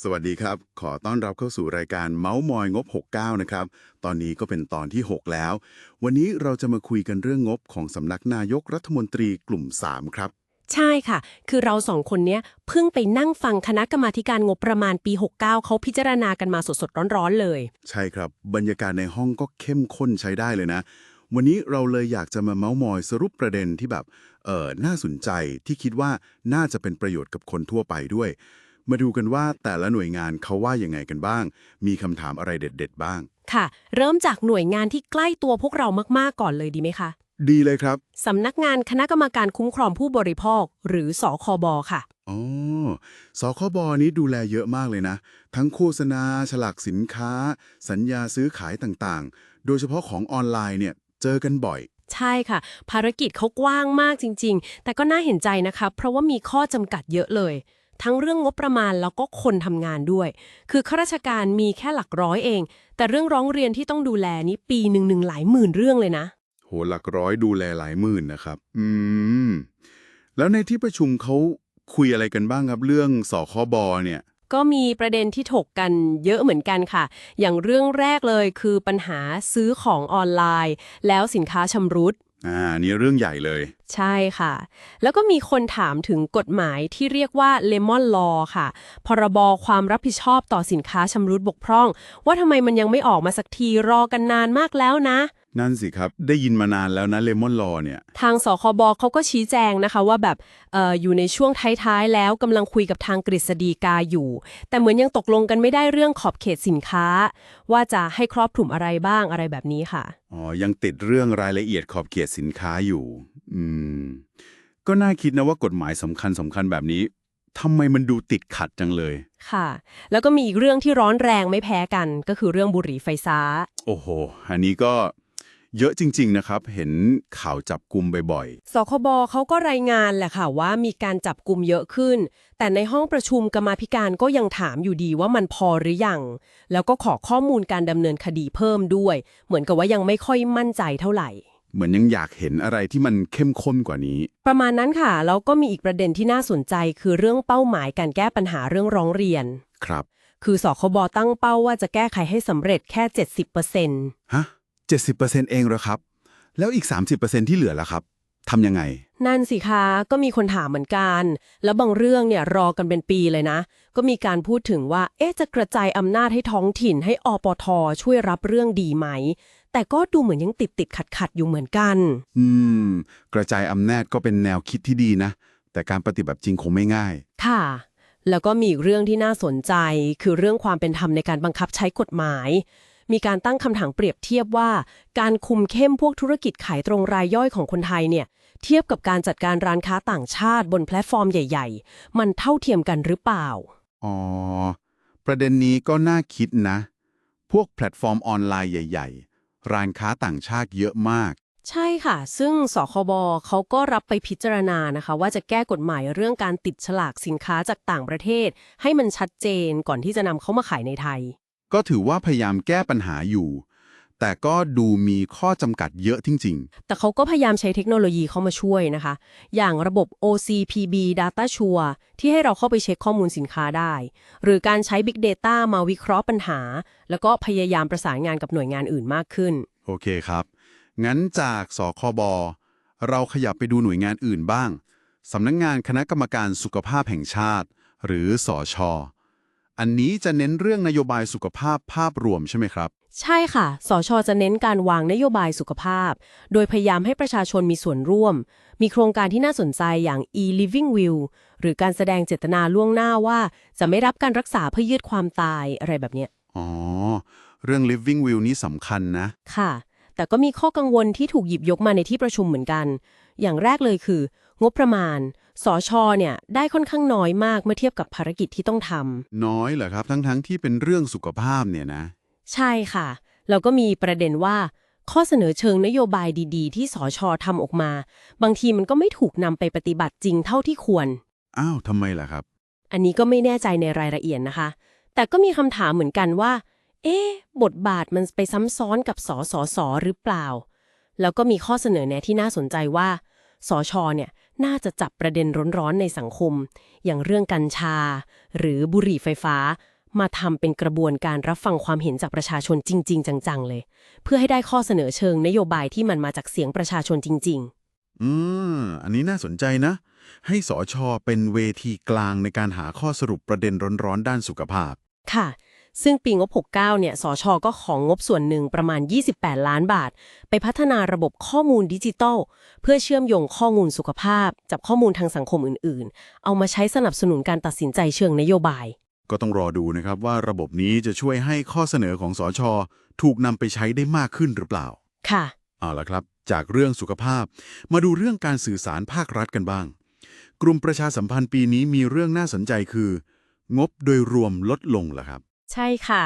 สวัสดีครับ ขอต้อนรับเข้าสู่รายการเมาส์มอยงบ 69 นะครับ ตอนนี้ก็เป็นตอนที่ 6 แล้ว วันนี้เราจะมาคุยกันเรื่องงบของสำนักนายกรัฐมนตรีกลุ่ม 3 ครับ ใช่ค่ะ คือเราสองคนเนี้ยเพิ่งไปนั่งฟังคณะกรรมาธิการงบประมาณปี 69 เขาพิจารณากันมาสดๆ ร้อนๆ เลย ใช่ครับ บรรยากาศในห้องก็เข้มข้นใช้ได้เลยนะ วันนี้เราเลยอยากจะมาเมาส์มอยสรุปประเด็นที่แบบ เออน่าสนใจที่คิดว่าน่าจะเป็นประโยชน์กับคนทั่วไปด้วย มาดูกันว่าแต่ละหน่วยงานเขาว่ายังไงกันบ้าง มีคำถามอะไรเด็ด ๆ บ้าง ค่ะ เริ่มจากหน่วยงานที่ใกล้ตัวพวกเรามาก ๆ ก่อนเลยดีไหมคะ ดีเลยครับ สำนักงานคณะกรรมการคุ้มครองผู้บริโภค หรือสคบค่ะ อ๋อ สคบนี้ดูแลเยอะมากเลยนะ ทั้งโฆษณา ฉลากสินค้า สัญญาซื้อขายต่างๆ โดยเฉพาะของออนไลน์เนี่ยเจอกันบ่อยใช่ค่ะ ภารกิจเขากว้างมากจริง ๆ แต่ก็น่าเห็นใจนะคะ เพราะว่ามีข้อจำกัดเยอะเลย ทั้งเรื่องงบประมาณแล้วก็คนทำงานด้วย คือข้าราชการมีแค่หลักร้อยเอง แต่เรื่องร้องเรียนที่ต้องดูแลนี้ปีหนึ่งหนึ่งหลายหมื่นเรื่องเลยนะ โหหลักร้อยดูแลหลายหมื่นนะครับ อืม แล้วในที่ประชุมเขาคุยอะไรกันบ้างครับเรื่องสคบเนี่ย ก็มีประเด็นที่ถกกันเยอะเหมือนกันค่ะ อย่างเรื่องแรกเลยคือปัญหาซื้อของออนไลน์ แล้วสินค้าชำรุด อ่านี่เรื่องใหญ่เลย ใช่ค่ะ แล้วก็มีคนถามถึงกฎหมายที่เรียกว่าเลมอนลอค่ะ พรบความรับผิดชอบต่อสินค้าชำรุดบกพร่อง ว่าทำไมมันยังไม่ออกมาสักทีรอกันนานมากแล้วนะ นั่นสิครับ ได้ยินมานานแล้วนะเลมอนลอเนี่ย ทางสคบเขาก็ชี้แจงนะคะว่าแบบเอออยู่ในช่วงท้ายๆ แล้วกำลังคุยกับทางกฤษฎีกาอยู่ แต่เหมือนยังตกลงกันไม่ได้เรื่องขอบเขตสินค้า ว่าจะให้ครอบคลุมอะไรบ้างอะไรแบบนี้ค่ะ อ๋อ ยังติดเรื่องรายละเอียดขอบเขตสินค้าอยู่ อืม ก็น่าคิดนะว่ากฎหมายสำคัญสำคัญแบบนี้ทำไมมันดูติดขัดจังเลย ค่ะ แล้วก็มีอีกเรื่องที่ร้อนแรงไม่แพ้กัน ก็คือเรื่องบุหรี่ไฟฟ้า โอ้โห อันนี้ก็ เยอะจริง ๆ นะครับ เห็นข่าวจับกลุ่มบ่อยสคบเขาก็รายงานแหละค่ะว่ามีการจับกลุ่มเยอะขึ้น แต่ในห้องประชุมกรรมาธิการก็ยังถามอยู่ดีว่ามันพอหรือยัง แล้วก็ขอข้อมูลการดำเนินคดีเพิ่มด้วย เหมือนกับว่ายังไม่ค่อยมั่นใจเท่าไหร่ ๆ เหมือนยังอยากเห็นอะไรที่มันเข้มข้นกว่านี้ ประมาณนั้นค่ะ แล้วก็มีอีกประเด็นที่น่าสนใจคือเรื่องเป้าหมายการแก้ปัญหาเรื่องร้องเรียน ครับ คือสคบตั้งเป้าว่าจะแก้ไขให้สำเร็จแค่ 70%ฮะ 70%เองเหรอครับ แล้วอีก 30%ที่เหลือล่ะครับทำยังไง นั่นสิคะก็มีคนถามเหมือนกัน แล้วบางเรื่องเนี่ยรอกันเป็นปีเลยนะ ก็มีการพูดถึงว่า เอ๊ะจะกระจายอำนาจให้ท้องถิ่นให้อปท ช่วยรับเรื่องดีไหม แต่ก็ดูเหมือนยังติดติดขัดขัดๆอยู่เหมือนกัน อืม กระจายอำนาจก็เป็นแนวคิดที่ดีนะ แต่การปฏิบัติจริงคงไม่ง่าย ค่ะ แล้วก็มีอีกเรื่องที่น่าสนใจ คือเรื่องความเป็นธรรมในการบังคับใช้กฎหมาย มีการตั้งคำถามเปรียบเทียบว่า การคุมเข้มพวกธุรกิจขายตรงรายย่อยของคนไทยเนี่ยเทียบกับการจัดการร้านค้าต่างชาติบนแพลตฟอร์มใหญ่ ๆ มันเท่าเทียมกันหรือเปล่า อ๋อ ประเด็นนี้ก็น่าคิดนะ พวกแพลตฟอร์มออนไลน์ใหญ่ ๆ ร้านค้าต่างชาติเยอะมาก ใช่ค่ะ ซึ่งสคบเขาก็รับไปพิจารณานะคะ ว่าจะแก้กฎหมายเรื่องการติดฉลากสินค้าจากต่างประเทศ ให้มันชัดเจนก่อนที่จะนำเข้ามาขายในไทย ก็ถือว่าพยายามแก้ปัญหาอยู่ แต่ก็ดูมีข้อจำกัดเยอะจริงแต่เขาก็พยายามใช้เทคโนโลยีเข้ามาช่วยนะคะ อย่างระบบ OCPB Data Sure ที่ให้เราเข้าไปเช็คข้อมูลสินค้าได้ หรือการใช้ Big Data มาวิเคราะห์ปัญหา แล้วก็พยายามประสานงานกับหน่วยงานอื่นมากขึ้นๆโอเคครับ งั้นจากสคบเราขยับไปดูหน่วยงานอื่นบ้างสำนักงงานคณะกรรมการสุขภาพแห่งชาติ หรือสอชอ อันนี้จะเน้นเรื่องนโยบายสุขภาพภาพรวมใช่ไหมครับ ใช่ค่ะ สชจะเน้นการวางนโยบายสุขภาพ โดยพยายามให้ประชาชนมีส่วนร่วม มีโครงการที่น่าสนใจอย่าง e-living will หรือการแสดงเจตนาล่วงหน้าว่า จะไม่รับการรักษาเพื่อยืดความตายอะไรแบบเนี้ย อ๋อ เรื่อง living will นี้สำคัญนะ ค่ะ แต่ก็มีข้อกังวลที่ถูกหยิบยกมาในที่ประชุมเหมือนกัน อย่างแรกเลยคือ งบประมาณสชเนี่ยได้ค่อนข้างน้อยมากเมื่อเทียบกับภารกิจที่ต้องทำน้อยเหรอครับทั้งๆที่เป็นเรื่องสุขภาพเนี่ยนะใช่ค่ะ แล้วก็มีประเด็นว่า ข้อเสนอเชิงนโยบายดีๆ ที่สชทำออกมา บางทีมันก็ไม่ถูกนำไปปฏิบัติจริงเท่าที่ควร อ้าวทำไมล่ะครับ อันนี้ก็ไม่แน่ใจในรายละเอียดนะคะ แต่ก็มีคำถามเหมือนกันว่า เอ๊ะ บทบาทมันไปซ้ำซ้อนกับสสสหรือเปล่า แล้วก็มีข้อเสนอแนะที่น่าสนใจว่า สชเนี่ยน่าจะจับประเด็นร้อนๆในสังคม อย่างเรื่องกัญชา หรือบุหรี่ไฟฟ้า มาทำเป็นกระบวนการรับฟังความเห็นจากประชาชนจริง ๆ จังๆเลย เพื่อให้ได้ข้อเสนอเชิงนโยบายที่มันมาจากเสียงประชาชนจริง ๆ อืม อันนี้น่าสนใจนะ ให้สอชอเป็นเวทีกลางในการหาข้อสรุปประเด็นร้อนๆด้านสุขภาพ ค่ะ ซึ่งปีงบ 69 เนี่ย สช ก็ของงบส่วนหนึ่งประมาณ 28 ล้านบาท ไปพัฒนาระบบข้อมูลดิจิทัล เพื่อเชื่อมโยงข้อมูลสุขภาพ จับข้อมูลทางสังคมอื่น ๆ เอามาใช้สนับสนุนการตัดสินใจเชิงนโยบาย ก็ต้องรอดูนะครับว่าระบบนี้จะช่วยให้ข้อเสนอของสอชอถูกนำไปใช้ได้มากขึ้นหรือเปล่า ค่ะ เอาละครับ จากเรื่องสุขภาพ มาดูเรื่องการสื่อสารภาครัฐกันบ้าง กลุ่มประชาสัมพันธ์ปีนี้มีเรื่องน่าสนใจคือ งบโดยรวมลดลงเหรอครับ ใช่ค่ะ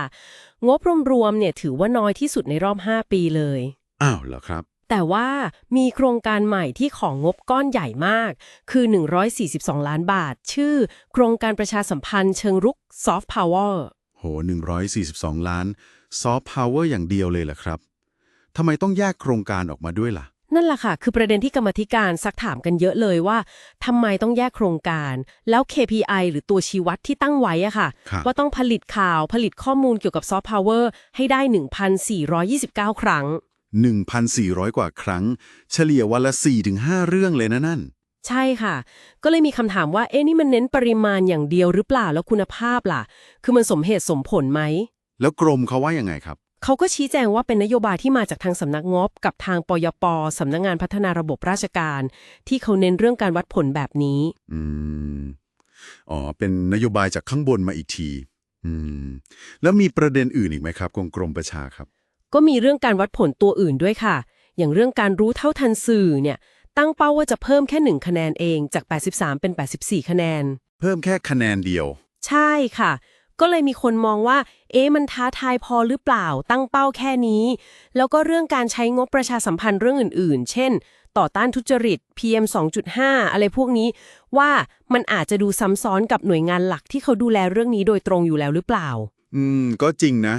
งบรวมๆเนี่ยถือว่าน้อยที่สุดในรอบ 5 ปีเลย อ้าวเหรอครับ แต่ว่ามีโครงการใหม่ที่ของงบก้อนใหญ่มาก คือ 142 ล้านบาท ชื่อ โครงการประชาสัมพันธ์เชิงรุก Soft Power โห 142 ล้านซอฟต์พาวเวอร์อย่างเดียวเลยเหรอครับทำไมต้องแยกโครงการออกมาด้วยล่ะ นั่นแหละค่ะ คือประเด็นที่กรรมธิการซักถามกันเยอะเลยว่าทำไมต้องแยกโครงการ แล้ว KPI หรือตัวชี้วัดที่ตั้งไว้อะค่ะครับว่าต้องผลิตข่าวผลิตข้อมูลเกี่ยวกับซอฟต์พาวเวอร์ให้ได้ 1,429 ครั้ง 1,400 กว่าครั้ง เฉลี่ยวันละ 4-5 เรื่องเลยนะนั่น ใช่ค่ะ ก็เลยมีคำถามว่า เอ๊ะนี่มันเน้นปริมาณอย่างเดียวหรือเปล่าแล้วคุณภาพล่ะ คือมันสมเหตุสมผลไหม แล้วกรมเขาว่ายังไงครับ เขาก็ชี้แจงว่าเป็นนโยบายที่มาจากทางสำนักงบกับทางปยปสำนักงานพัฒนาระบบราชการ ที่เขาเน้นเรื่องการวัดผลแบบนี้ อืม อ๋อ เป็นนโยบายจากข้างบนมาอีกที อืม แล้วมีประเด็นอื่นอีกไหมครับกรมกรมประชาครับ ก็มีเรื่องการวัดผลตัวอื่นด้วยค่ะ อย่างเรื่องการรู้เท่าทันสื่อเนี่ย ตั้งเป้าว่าจะเพิ่มแค่หนึ่งคะแนนเองจาก 83 เป็น 84 คะแนน เพิ่มแค่คะแนนเดียว ใช่ค่ะ ก็เลยมีคนมองว่า เอ๊ะมันท้าทายพอหรือเปล่าตั้งเป้าแค่นี้ แล้วก็เรื่องการใช้งบประชาสัมพันธ์เรื่องอื่น ๆ เช่น ต่อต้านทุจริต PM 2.5 อะไรพวกนี้ ว่ามันอาจจะดูซ้ำซ้อนกับหน่วยงานหลักที่เขาดูแลเรื่องนี้โดยตรงอยู่แล้วหรือเปล่า อืม ก็จริงนะ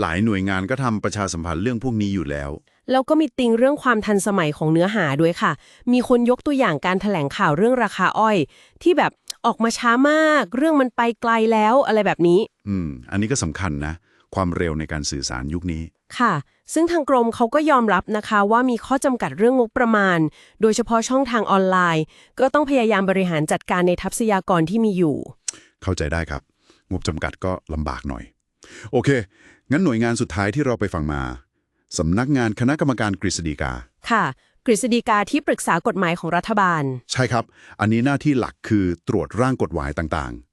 หลายหน่วยงานก็ทำประชาสัมพันธ์เรื่องพวกนี้อยู่แล้วแล้วก็มีติงเรื่องความทันสมัยของเนื้อหาด้วยค่ะ มีคนยกตัวอย่างการแถลงข่าวเรื่องราคาอ้อย ที่แบบ ออกมาช้ามาก เรื่องมันไปไกลแล้วอะไรแบบนี้ อืม อันนี้ก็สำคัญนะ ความเร็วในการสื่อสารยุคนี้ ค่ะ ซึ่งทางกรมเขาก็ยอมรับนะคะว่ามีข้อจำกัดเรื่องงบประมาณ โดยเฉพาะช่องทางออนไลน์ ก็ต้องพยายามบริหารจัดการในทัพยากรที่มีอยู่ เข้าใจได้ครับ งบจำกัดก็ลำบากหน่อย โอเค งั้นหน่วยงานสุดท้ายที่เราไปฟังมาสำนักงานคณะกรรมการกฤษฎีกาค่ะ กฤษฎีกาที่ปรึกษากฎหมายของรัฐบาล ใช่ครับ อันนี้หน้าที่หลักคือตรวจร่างกฎหมายต่างๆ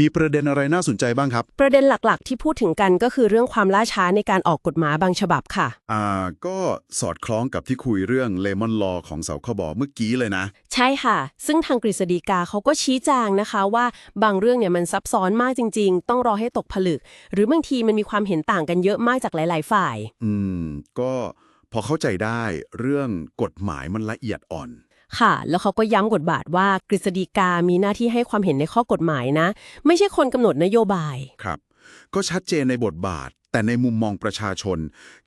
มีประเด็นอะไรน่าสนใจบ้างครับ ประเด็นหลักๆ ที่พูดถึงกันก็คือเรื่องความล่าช้าในการออกกฎหมายบางฉบับค่ะ อ่าก็สอดคล้องกับที่คุยเรื่องเลมอนลอของเสาขบเมื่อกี้เลยนะ ใช่ค่ะ ซึ่งทางกฤษฎีกาเขาก็ชี้แจงนะคะว่าบางเรื่องเนี่ยมันซับซ้อนมากจริง ๆ ต้องรอให้ตกผลึก หรือบางทีมันมีความเห็นต่างกันเยอะมากจากหลาย ๆ ฝ่าย อืม ก็พ อเข้าใจได้เรื่องกฎหมายมันละเอียดอ่อน ค่ะ แล้วเขาก็ย้ำกฎบาทว่ากฤษฎีกามีหน้าที่ให้ความเห็นในข้อกฎหมายนะ ไม่ใช่คนกำหนดนโยบาย ครับ ก็ชัดเจนในบทบาท แต่ในมุมมองประชาชน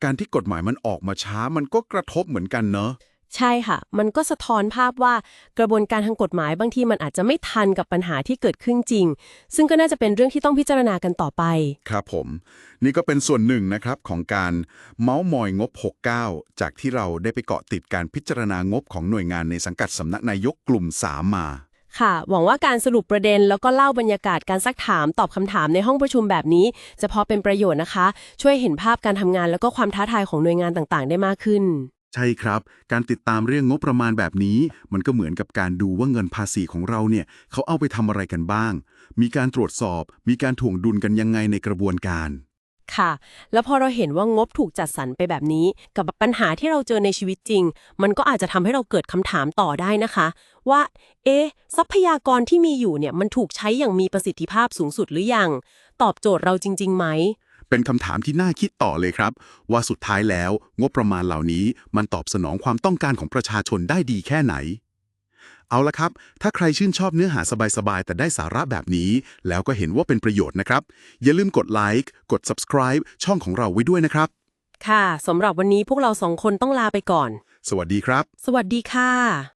การที่กฎหมายมันออกมาช้ามันก็กระทบเหมือนกันเนอะ ใช่ค่ะ มันก็สะท้อนภาพว่ากระบวนการทางกฎหมายบางทีมันอาจจะไม่ทันกับปัญหาที่เกิดขึ้นจริง ซึ่งก็น่าจะเป็นเรื่องที่ต้องพิจารณากันต่อไป ครับผม นี่ก็เป็นส่วนหนึ่งนะครับของการเมาส์มอยงบ 69 จากที่เราได้ไปเกาะติดการพิจารณางบของหน่วยงานในสังกัดสำนักนายกกลุ่ม 3 มาค่ะ หวังว่าการสรุปประเด็นแล้วก็เล่าบรรยากาศการซักถามตอบคำถามในห้องประชุมแบบนี้ จะพอเป็นประโยชน์นะคะ ช่วยเห็นภาพการทำงานแล้วก็ความท้าทายของหน่วยงานต่างๆ ได้มากขึ้น ใช่ครับ การติดตามเรื่องงบประมาณแบบนี้ มันก็เหมือนกับการดูว่าเงินภาษีของเราเนี่ยเขาเอาไปทำอะไรกันบ้าง มีการตรวจสอบ มีการถ่วงดุลกันยังไงในกระบวนการ ค่ะ แล้วพอเราเห็นว่างบถูกจัดสรรไปแบบนี้ กับปัญหาที่เราเจอในชีวิตจริง มันก็อาจจะทำให้เราเกิดคำถามต่อได้นะคะ ว่า เอ๊ะทรัพยากรที่มีอยู่เนี่ยมันถูกใช้อย่างมีประสิทธิภาพสูงสุดหรือยังตอบโจทย์เราจริงๆไหม เป็นคำถามที่น่าคิดต่อเลยครับ ว่าสุดท้ายแล้วงบประมาณเหล่านี้มันตอบสนองความต้องการของประชาชนได้ดีแค่ไหน เอาละครับ ถ้าใครชื่นชอบเนื้อหาสบายๆ แต่ได้สาระแบบนี้ แล้วก็เห็นว่าเป็นประโยชน์นะครับ อย่าลืมกดไลค์กด subscribe ช่องของเราไว้ด้วยนะครับ ค่ะสำหรับวันนี้พวกเราสองคนต้องลาไปก่อน สวัสดีครับ สวัสดีค่ะ